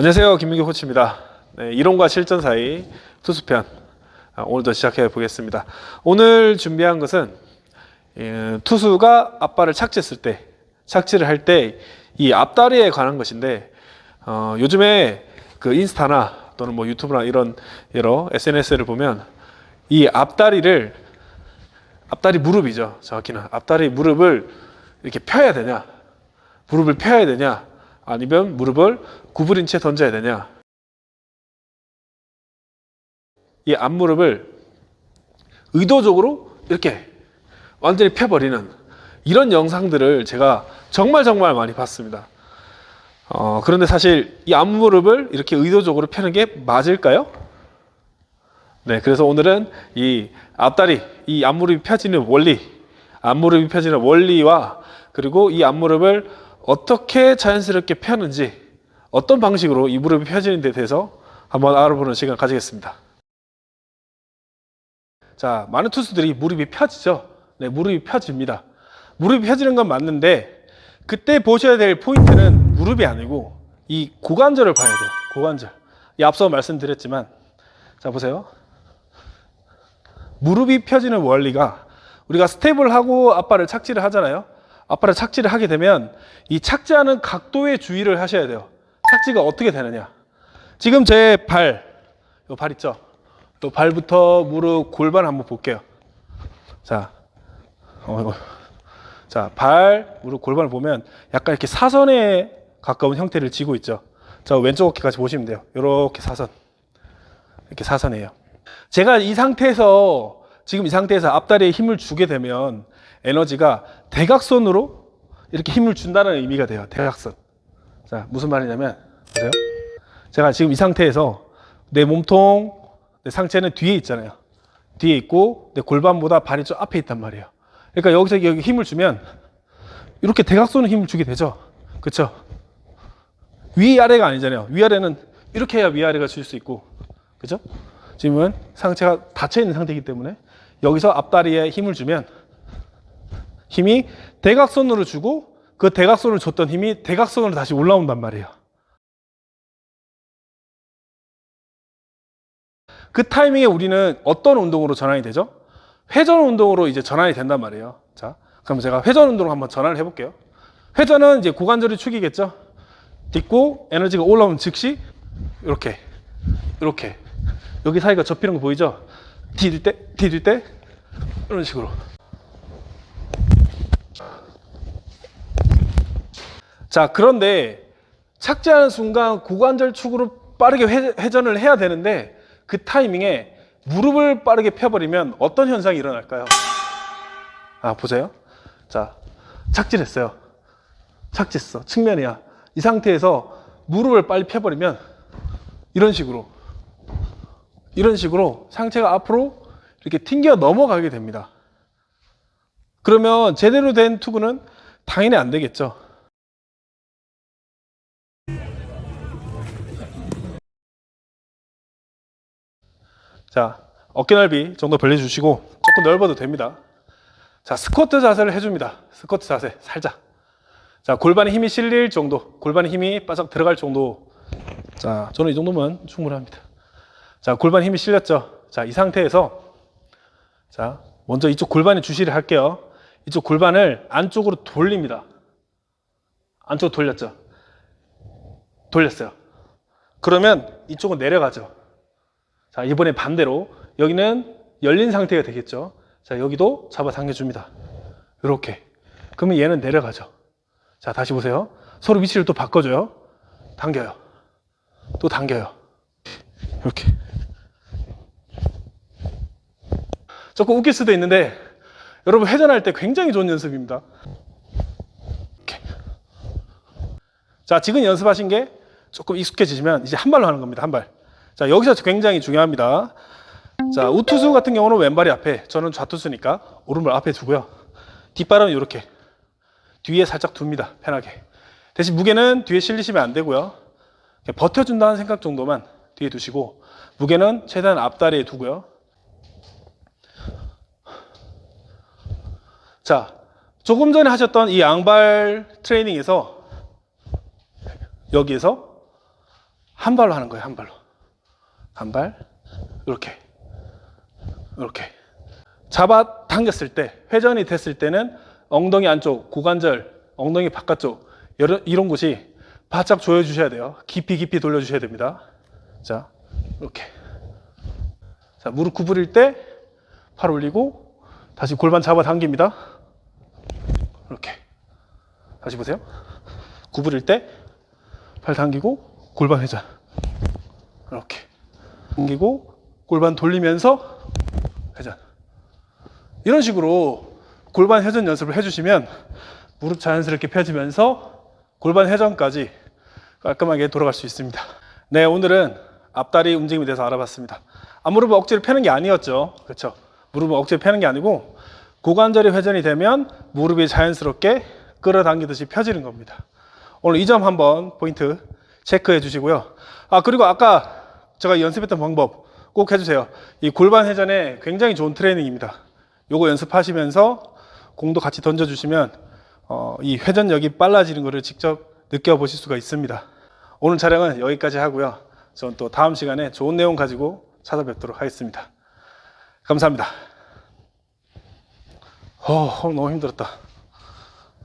안녕하세요. 김민규 코치입니다. 네, 이론과 실전 사이 투수편 아, 오늘도 시작해 보겠습니다. 오늘 준비한 것은 예, 투수가 앞발을 착지했을 때 착지를 할 때 이 앞다리에 관한 것인데 어, 요즘에 그 인스타나 또는 뭐 유튜브나 이런 여러 SNS를 보면 이 앞다리를 앞다리 무릎이죠. 정확히는 앞다리 무릎을 이렇게 펴야 되냐 무릎을 펴야 되냐 아니면 무릎을 구부린 채 던져야 되냐 이 앞무릎을 의도적으로 이렇게 완전히 펴버리는 이런 영상들을 제가 정말 정말 많이 봤습니다. 어, 그런데 사실 이 앞무릎을 이렇게 의도적으로 펴는 게 맞을까요? 네, 그래서 오늘은 이 앞다리, 이 앞무릎이 펴지는 원리, 앞무릎이 펴지는 원리와 그리고 이 앞무릎을 어떻게 자연스럽게 펴는지 어떤 방식으로 이 무릎이 펴지는 데 대해서 한번 알아보는 시간 가지겠습니다. 자, 많은 투수들이 무릎이 펴지죠. 네, 무릎이 펴집니다. 무릎이 펴지는 건 맞는데 그때 보셔야 될 포인트는 무릎이 아니고 이 고관절을 봐야 돼요. 고관절. 이 앞서 말씀드렸지만 자 보세요. 무릎이 펴지는 원리가 우리가 스텝을 하고 앞발을 착지를 하잖아요. 앞발을 착지를 하게 되면 이 착지하는 각도에 주의를 하셔야 돼요. 착지가 어떻게 되느냐. 지금 제 발, 이발 있죠? 또 발부터 무릎, 골반 한번 볼게요. 자, 어, 이거. 자, 발, 무릎, 골반을 보면 약간 이렇게 사선에 가까운 형태를 지고 있죠. 자, 왼쪽 어깨까지 보시면 돼요. 이렇게 사선. 이렇게 사선이에요. 제가 이 상태에서 지금 이 상태에서 앞다리에 힘을 주게 되면 에너지가 대각선으로 이렇게 힘을 준다는 의미가 돼요. 대각선. 자, 무슨 말이냐면 보세요. 제가 지금 이 상태에서 내 몸통, 내 상체는 뒤에 있잖아요. 뒤에 있고 내 골반보다 발이 좀 앞에 있단 말이에요. 그러니까 여기서 여기 힘을 주면 이렇게 대각선으로 힘을 주게 되죠. 그렇죠? 위아래가 아니잖아요. 위아래는 이렇게 해야 위아래가 줄 수 있고. 그죠? 지금은 상체가 닫혀 있는 상태이기 때문에 여기서 앞다리에 힘을 주면 힘이 대각선으로 주고 그 대각선으로 줬던 힘이 대각선으로 다시 올라온단 말이에요. 그 타이밍에 우리는 어떤 운동으로 전환이 되죠? 회전 운동으로 이제 전환이 된단 말이에요. 자, 그럼 제가 회전 운동으로 한번 전환을 해볼게요. 회전은 이제 고관절이 축이겠죠? 딛고 에너지가 올라오면 즉시 이렇게, 이렇게 여기 사이가 접히는 거 보이죠? 디딜 때, 디딜 때 이런 식으로. 자, 그런데 착지하는 순간 고관절 축으로 빠르게 회, 회전을 해야 되는데 그 타이밍에 무릎을 빠르게 펴버리면 어떤 현상이 일어날까요? 아, 보세요. 자, 착지했어요. 착지했어. 측면이야. 이 상태에서 무릎을 빨리 펴버리면 이런 식으로 이런 식으로 상체가 앞으로 이렇게 튕겨 넘어가게 됩니다. 그러면 제대로 된 투구는 당연히 안 되겠죠. 자, 어깨 넓이 정도 벌려주시고 조금 넓어도 됩니다. 자, 스쿼트 자세를 해줍니다. 스쿼트 자세 살짝. 자, 골반에 힘이 실릴 정도, 골반에 힘이 바짝 들어갈 정도. 자, 저는 이 정도면 충분합니다. 자, 골반 힘이 실렸죠? 자, 이 상태에서 자, 먼저 이쪽 골반에 주시를 할게요. 이쪽 골반을 안쪽으로 돌립니다. 안쪽으로 돌렸죠? 돌렸어요. 그러면 이쪽은 내려가죠. 자, 이번에 반대로 여기는 열린 상태가 되겠죠. 자, 여기도 잡아 당겨줍니다. 이렇게. 그러면 얘는 내려가죠. 자, 다시 보세요. 서로 위치를 또 바꿔줘요. 당겨요. 또 당겨요. 이렇게. 조금 웃길 수도 있는데 여러분 회전할 때 굉장히 좋은 연습입니다. 이렇게. 자, 지금 연습하신 게 조금 익숙해지시면 이제 한 발로 하는 겁니다. 한 발. 자, 여기서 굉장히 중요합니다. 자, 우투수 같은 경우는 왼발이 앞에, 저는 좌투수니까 오른발 앞에 두고요. 뒷발은 이렇게 뒤에 살짝 둡니다. 편하게. 대신 무게는 뒤에 실리시면 안 되고요. 버텨준다는 생각 정도만 뒤에 두시고 무게는 최대한 앞다리에 두고요. 자, 조금 전에 하셨던 이 양발 트레이닝에서 여기에서 한 발로 하는 거예요. 한 발로. 한 발. 이렇게. 이렇게. 잡아 당겼을 때, 회전이 됐을 때는 엉덩이 안쪽, 고관절, 엉덩이 바깥쪽, 이런, 곳이 바짝 조여주셔야 돼요. 깊이 깊이 돌려주셔야 됩니다. 자, 이렇게. 자, 무릎 구부릴 때, 팔 올리고, 다시 골반 잡아 당깁니다. 이렇게. 다시 보세요. 구부릴 때, 팔 당기고, 골반 회전. 이렇게. 당기고, 골반 돌리면서, 회전. 이런 식으로 골반 회전 연습을 해주시면 무릎 자연스럽게 펴지면서 골반 회전까지 깔끔하게 돌아갈 수 있습니다. 네, 오늘은 앞다리 움직임에 대해서 알아봤습니다. 앞무릎을 억지로 펴는 게 아니었죠. 그렇죠. 무릎을 억지로 펴는 게 아니고 고관절이 회전이 되면 무릎이 자연스럽게 끌어당기듯이 펴지는 겁니다. 오늘 이 점 한번 포인트 체크해 주시고요. 아, 그리고 아까 제가 연습했던 방법 꼭 해주세요. 이 골반 회전에 굉장히 좋은 트레이닝입니다. 요거 연습하시면서 공도 같이 던져주시면 어, 이 회전력이 빨라지는 것을 직접 느껴보실 수가 있습니다. 오늘 촬영은 여기까지 하고요. 전또 다음 시간에 좋은 내용 가지고 찾아뵙도록 하겠습니다. 감사합니다. 어, 너무 힘들었다.